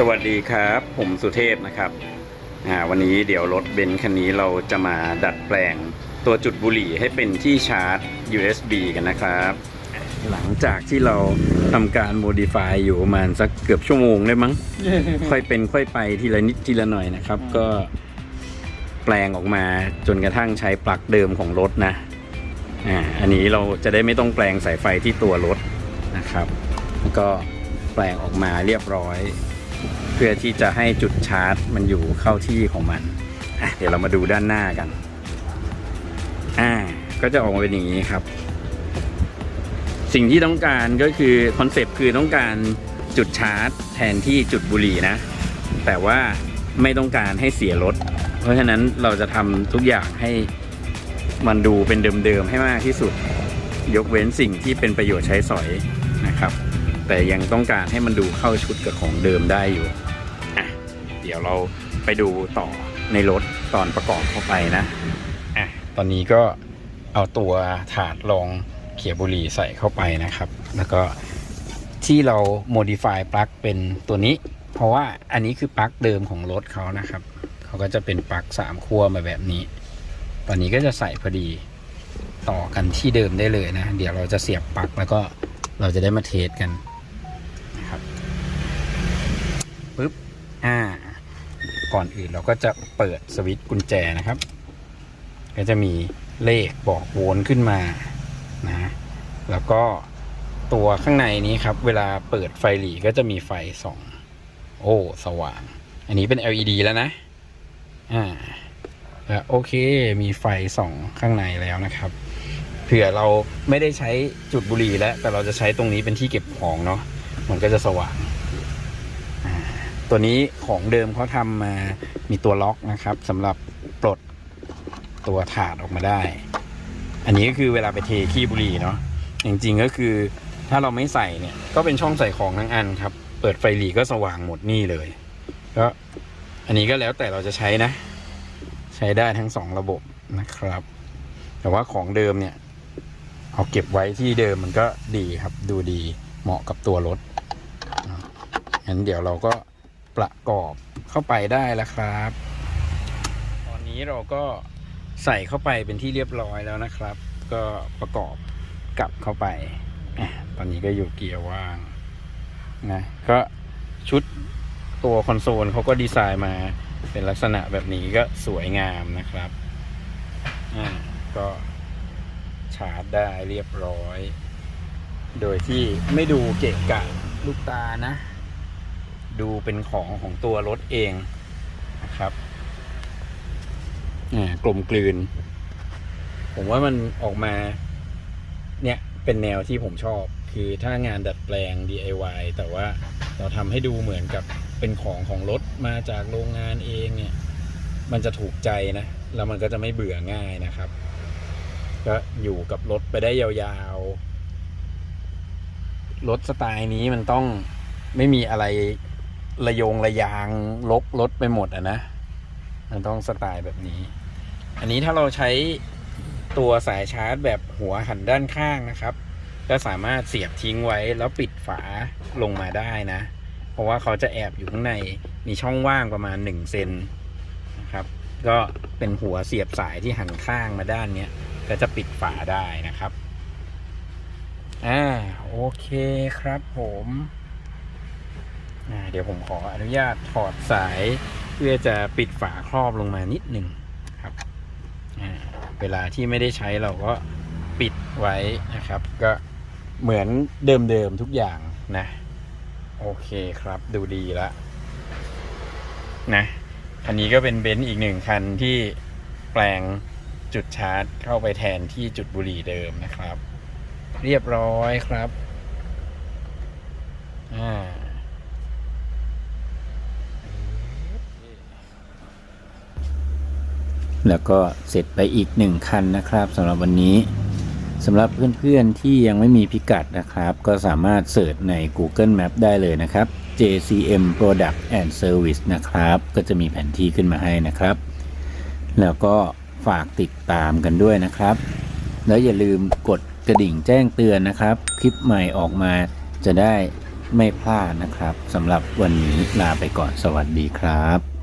สวัสดีครับ ผมสุเทพนะครับอ่าวันนี้เดี๋ยวรถเบนซ์คันนี้เราจะมาดัดแปลงตัวจุดบุหรี่ให้เป็นที่ชาร์จ USB กันนะครับ หลังจากที่เราทำการ modify อยู่ประมาณสักเกือบชั่วโมงได้มั้ง ค่อยเป็นค่อยไปทีละนิดทีละหน่อยนะครับ ก็แปลงออกมาจนกระทั่งใช้ปลั๊กเดิมของรถนะอ่าอันนี้เราจะได้ไม่ต้องแปลงสายไฟที่ตัวรถนะครับ แล้วก็แปลงออกมาเรียบร้อย เพื่อที่จะให้จุดชาร์จมันอยู่เข้าที่ของมันอะเดี๋ยวเรามาดูด้านหน้ากันอ่าก็จะออกมาเป็นอย่างนี้ครับ สิ่งที่ต้องการก็คือคอนเซปต์คือต้องการจุดชาร์จ แทนที่จุดบุหรี่นะ แต่ว่าไม่ต้องการให้เสียรถ เพราะฉะนั้นเราจะทำทุกอย่างให้มันดูเป็นเดิมๆให้มากที่สุด ยกเว้นสิ่งที่เป็นประโยชน์ใช้สอยนะครับ แต่ยังต้องการให้มันดูเข้าชุดกับของเดิมได้อยู่อะเดี๋ยวเราไปดูต่อในรถตอนประกอบเข้าไปนะอะตอนนี้ก็เอาตัวถาดรองเขียบุหรี่ใส่เข้าไปนะครับ แล้วก็ที่เรา modify ปลั๊กเป็นตัวนี้ เพราะว่าอันนี้คือปลั๊กเดิมของรถเขานะครับ เขาก็จะเป็นปลั๊กสามขั้วมาแบบนี้ ตอนนี้ก็จะใส่พอดีต่อกันที่เดิมได้เลยนะ เดี๋ยวเราจะเสียบปลั๊กแล้วก็เราจะได้มาเทสกัน 5 ก่อนอื่นเราก็จะเปิดสวิตช์กุญแจนะครับ ก็จะมีเลขบอกโวลต์ขึ้นมานะแล้วก็ตัวข้างในนี้ครับ เวลาเปิดไฟหลีก็จะมีไฟสองโอ้สว่าง อันนี้เป็น LED แล้วนะอ่าแล้วโอเคมีไฟสองข้างในแล้วนะครับ เผื่อเราไม่ได้ใช้จุดบุหรี่แล้ว แต่เราจะใช้ตรงนี้เป็นที่เก็บของเนาะมันก็จะสว่าง ตัวนี้ของเดิมเขาทำมามีตัวล็อกนะครับสำหรับปลดตัวถาดออกมาได้ อันนี้ก็คือเวลาไปเทขี้บุหรี่เนาะจริงๆก็คือถ้าเราไม่ใส่เนี่ย ก็เป็นช่องใส่ของทั้งอันครับ เปิดไฟหลีก็สว่างหมดนี่เลยก็อันนี้ก็แล้วแต่เราจะใช้นะ ใช้ได้ทั้งสองระบบนะครับ แต่ว่าของเดิมเนี่ย เอาเก็บไว้ที่เดิมมันก็ดีครับ ดูดีเหมาะกับตัวรถงั้นเดี๋ยวเราก็ ประกอบเข้าไปได้แล้วครับ ตอนนี้เราก็ใส่เข้าไปเป็นที่เรียบร้อยแล้วนะครับ ก็ประกอบกลับเข้าไป ตอนนี้ก็อยู่เกียร์ว่างนะก็ชุดตัวคอนโซลเขาก็ดีไซน์มาเป็นลักษณะแบบนี้ก็สวยงามนะครับอ่าก็ชาร์จได้เรียบร้อย โดยที่ไม่ดูเกะกะลูกตานะ ดูเป็นของของตัวรถเองนะครับอ่กลมกลืน ผมว่ามันออกมา เนี่ยเป็นแนวที่ผมชอบ คือถ้างานดัดแปลง DIY แต่ว่าเราทำให้ดูเหมือนกับเป็นของของรถมาจากโรงงานเองเนี่ย มันจะถูกใจนะ แล้วมันก็จะไม่เบื่อง่ายนะครับ ก็อยู่กับรถไปได้ยาวๆ รถสไตล์นี้มันต้องไม่มีอะไร ระยงระยางลกรถไปหมดอะนะมันต้องสไตล์แบบนี้ อันนี้ถ้าเราใช้ตัวสายชาร์จแบบหัวหันด้านข้างนะครับ ก็สามารถเสียบทิ้งไว้แล้วปิดฝาลงมาได้นะ เพราะว่าเขาจะแอบอยู่ข้างในมีช่องว่างประมาณ1เซนนะครับ ก็เป็นหัวเสียบสายที่หันข้างมาด้านนี้ก็จะปิดฝาได้นะครับอ่าโอเคครับผม เดี๋ยวผมขออนุญาตถอดสาย เพื่อจะปิดฝาครอบลงมานิดหนึ่งครับเวลาที่ไม่ได้ใช้เราก็ปิดไว้นะครับ ก็เหมือนเดิมๆทุกอย่างนะ โอเคครับดูดีละนะอันนี้ก็เป็นเบนซ์อีกหนึ่งคันที่แปลงจุดชาร์จเข้าไปแทนที่จุดบุหรี่เดิมนะครับ เรียบร้อยครับ อ่า แล้วก็เสร็จไปอีกหนึ่งคันนะครับสำหรับวันนี้สำหรับเพื่อนๆที่ยังไม่มีพิกัดนะครับ ก็สามารถเสิร์ชใน Google Map ได้เลยนะครับ JCM Product and Service นะครับ ก็จะมีแผนที่ขึ้นมาให้นะครับ แล้วก็ฝากติดตามกันด้วยนะครับ แล้วอย่าลืมกดกระดิ่งแจ้งเตือนนะครับ คลิปใหม่ออกมาจะได้ไม่พลาดนะครับสำหรับวันนี้ลาไปก่อนสวัสดีครับ